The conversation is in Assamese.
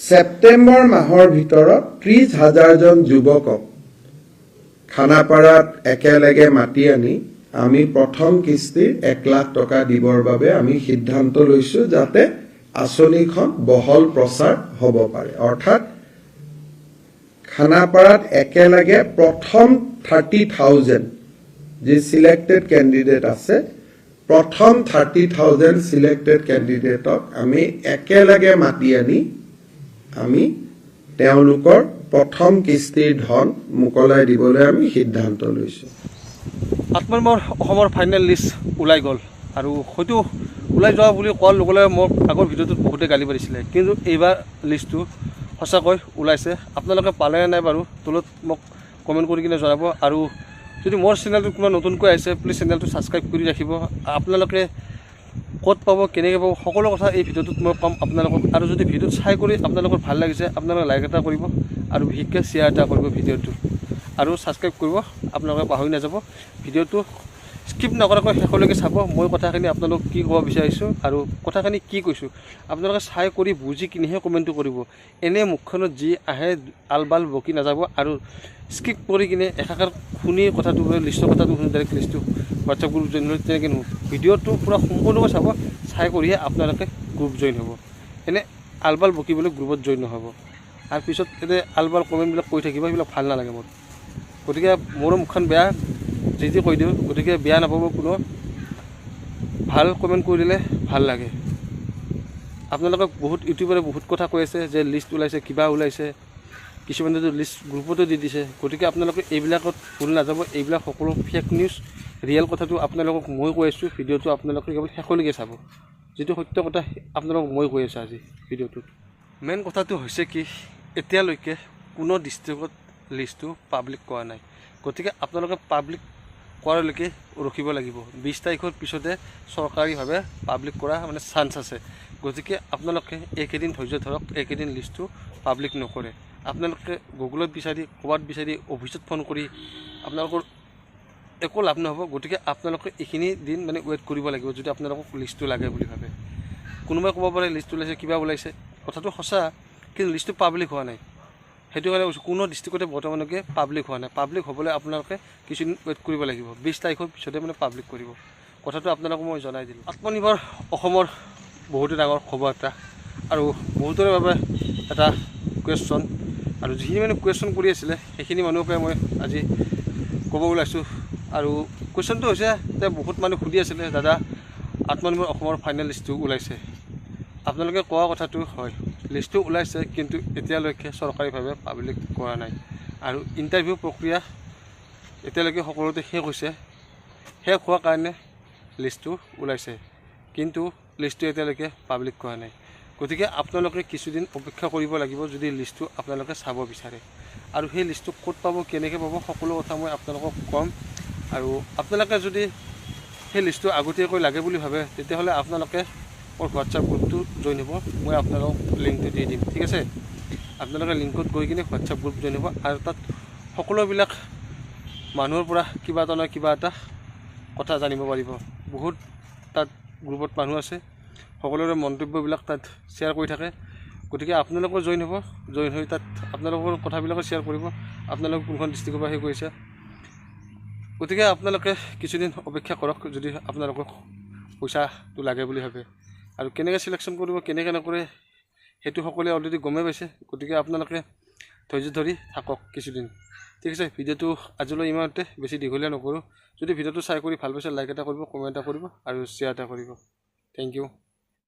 ছেপ্টেম্বৰ মাহৰ ভিতৰত ত্ৰিশ হাজাৰজন যুৱকক খানাপাৰাত একেলগে মাতি আনি আমি প্ৰথম কিস্তিৰ এক লাখ টকা দিবৰ বাবে আমি সিদ্ধান্ত লৈছো যাতে আঁচনিখন বহল প্ৰচাৰ হ'ব পাৰে। অৰ্থাৎ খানাপাৰাত একেলগে প্ৰথম থাৰ্টি থাউজেণ্ড যি চিলেক্টেড কেণ্ডিডেট আছে, প্ৰথম থাৰ্টি থাউজেণ্ড চিলেক্টেড কেণ্ডিডেটক আমি একেলগে মাতি আনি আমি তেওঁলোকৰ প্ৰথম কিস্তিৰ ধন মোকলাই দিবলৈ আমি সিদ্ধান্ত লৈছোঁ। আত্মনিৰ্ভৰ অসমৰ ফাইনেল লিষ্ট ওলাই গ'ল আৰু হয়তো ওলাই যোৱা বুলি কোৱাৰ লগে লগে মোক আগৰ ভিডিঅ'টোত বহুতে গালি পাৰিছিলে। কিন্তু এইবাৰ লিষ্টটো সঁচাকৈ ওলাইছে। আপোনালোকে পালে নাই বাৰু তলত মোক কমেণ্ট কৰি কিনে জনাব। আৰু যদি মোৰ চেনেলটো কোনোবা নতুনকৈ আহিছে প্লিজ চেনেলটো ছাবস্ক্ৰাইব কৰি ৰাখিব। আপোনালোকে ক'ত পাব কেনেকৈ পাব সকলো কথা এই ভিডিঅ'টোত মই ক'ম আপোনালোকক। আৰু যদি ভিডিঅ'টো চাই কৰি আপোনালোকৰ ভাল লাগিছে আপোনালোকে লাইক এটা কৰিব আৰু বিশেষকৈ শ্বেয়াৰ এটা কৰিব ভিডিঅ'টো। আৰু ছাবস্ক্ৰাইব কৰিব আপোনালোকে পাহৰি নাযাব। ভিডিঅ'টো স্কিপ নকৰাকৈ শেষলৈকে চাব। মই কথাখিনি আপোনালোক কি ক'ব বিচাৰিছোঁ আৰু কথাখিনি কি কৈছোঁ। আপোনালোকে চাই কৰি বুজি কিনেহে কমেণ্টটো কৰিব। এনে মুখখনত যি আহে আলবাল বকি নাযাব আৰু স্কিপ কৰি কিনে একাকাৰ শুনি কথাটো লিষ্টৰ কথাটো শুনি ডাইৰেক্ট লিষ্টটো হোৱাটছআপ গ্ৰুপ জইন হৈ তেনেকৈ নহ'ব। ভিডিঅ'টো পূৰা সম্পূৰ্ণকৈ চাব চাই কৰিহে আপোনালোকে গ্ৰুপ জইন হ'ব। এনে আলবাল বকিবলৈ গ্ৰুপত জইন নহ'ব। আৰু পিছত এনে আলবাল কমেণ্টবিলাক কৈ থাকিব সেইবিলাক ভাল নালাগে মোৰ। গতিকে মোৰো মুখখন বেয়া। যি যি কৈ দিওঁ, গতিকে বেয়া নাপাব, কোনো ভালো কমেণ্ট কৰি দিলে ভালো লাগে। আপোনালোকক বহুত ইউটিউবাৰে বহুত কথা কৈ আছে যে লিষ্ট ওলাইছে, কিবা ওলাইছে কিছুমানেতো লিষ্ট গ্ৰুপতো দি দিছে। গতিকে আপোনালোকে এইবিলাকত ভুল নাযাব, এইবিলাক সকলো ফেক নিউজ ৰিয়েল কথাটো আপোনালোকক মই কৈ আছোঁ, ভিডিঅ'টো আপোনালোকে কেৱল শেষলৈকে চাব। যিটো সত্য কথা আপোনালোকক মই কৈ আছোঁ আজি ভিডিঅ'টোত। মেইন কথাটো হৈছে কি, এতিয়ালৈকে কোনো ডিষ্ট্ৰিক্টত লিষ্টটো পাব্লিক কৰা নাই। গতিকে আপোনালোকে পাব্লিক কৰালৈকে ৰখিব লাগিব। বিছ তাৰিখৰ পিছতে চৰকাৰীভাৱে পাব্লিক কৰা মানে চান্স আছে। গতিকে আপোনালোকে এইকেইদিন ধৈৰ্য ধৰক, এইকেইদিন লিষ্টটো পাব্লিক নকৰে। আপোনালোকে গুগলত বিচাৰি, ক'ৰবাত বিচাৰি অফিচত ফোন কৰি আপোনালোকৰ একো লাভ নহ'ব। গতিকে আপোনালোকে এইখিনি দিন মানে ৱেইট কৰিব লাগিব যদি আপোনালোকক লিষ্টটো লাগে বুলি ভাবে। কোনোবাই ক'ব পাৰে লিষ্ট ওলাইছে, কিবা ওলাইছে? কথাটো সঁচা, কিন্তু লিষ্টটো পাব্লিক হোৱা নাই। সেইটো কাৰণে কৈছোঁ কোনো ডিষ্ট্ৰিক্টতে বৰ্তমানলৈকে পাব্লিক হোৱা নাই। পাব্লিক হ'বলৈ আপোনালোকে কিছুদিন ৱেইট কৰিব লাগিব। বিছ তাৰিখৰ পিছতে মানে পাব্লিক কৰিব। কথাটো আপোনালোকক মই জনাই দিলোঁ। আত্মনিৰ্ভৰ অসমৰ বহুতো ডাঙৰ খবৰ এটা আৰু বহুতৰে বাবে এটা কুৱেশ্যন আৰু যিখিনি মানে কুৱেশ্যন কৰি আছিলে সেইখিনি মানুহকে মই আজি ক'ব ওলাইছোঁ। আৰু কুৱেশ্যনটো হৈছে যে বহুত মানুহ সুধি আছিলে দাদা আত্মনিৰ্ভৰ অসমৰ ফাইনেল লিষ্টটো ওলাইছে। আপোনালোকে কোৱা কথাটো হয়। লিষ্টটো ওলাইছে কিন্তু এতিয়ালৈকে চৰকাৰীভাৱে পাব্লিক কৰা নাই। আৰু ইণ্টাৰভিউ প্ৰক্ৰিয়া এতিয়ালৈকে সকলোতে শেষ হৈছে। শেষ হোৱাৰ কাৰণে লিষ্টটো ওলাইছে কিন্তু লিষ্টটো এতিয়ালৈকে পাব্লিক কৰা নাই। গতিকে আপোনালোকে কিছুদিন অপেক্ষা কৰিব লাগিব যদি লিষ্টটো আপোনালোকে চাব বিচাৰে। আৰু সেই লিষ্টটো ক'ত পাব কেনেকৈ পাব সকলো কথা মই আপোনালোকক ক'ম। আৰু আপোনালোকে যদি সেই লিষ্টটো আগতীয়াকৈ লাগে বুলি ভাবে তেতিয়াহ'লে আপোনালোকে মোৰ হোৱাটছআপ গ্ৰুপটো জইন হ'ব। মই আপোনালোকক লিংকটো দি দিম ঠিক আছে? আপোনালোকে লিংকত গৈ কিনে হোৱাটছআপ গ্ৰুপ জইন হ'ব আৰু তাত সকলোবিলাক মানুহৰ পৰা কিবা এটা নহয় কিবা এটা কথা জানিব পাৰিব। বহুত তাত গ্ৰুপত মানুহ আছে। সকলোৰে মন্তব্যবিলাক তাত শ্বেয়াৰ কৰি থাকে। গতিকে আপোনালোকো জইন হ'ব। জইন হৈ তাত আপোনালোকৰ কথাবিলাকো শ্বেয়াৰ কৰিব। আপোনালোক কোনখন ডিষ্ট্ৰিক্টৰ পৰা হেৰি কৰিছে গতিকে আপোনালোকে কিছুদিন অপেক্ষা কৰক যদি আপোনালোকক পইচাটো লাগে বুলি ভাবে। আৰু কেনেকৈ চিলেকশ্যন কৰিব কেনেকৈ নকৰে সেইটো সকলোৱে অলৰেডি গমেই পাইছে। গতিকে আপোনালোকে ধৈৰ্য ধৰি থাকক কিছুদিন। ঠিক আছে ভিডিঅ'টো আজিলৈ ইমানতে বেছি দীঘলীয়া নকৰোঁ। যদি ভিডিঅ'টো চাই কৰি ভাল পাইছে লাইক এটা কৰিব কমেণ্ট এটা কৰিব আৰু শ্বেয়াৰ এটা কৰিব। Thank U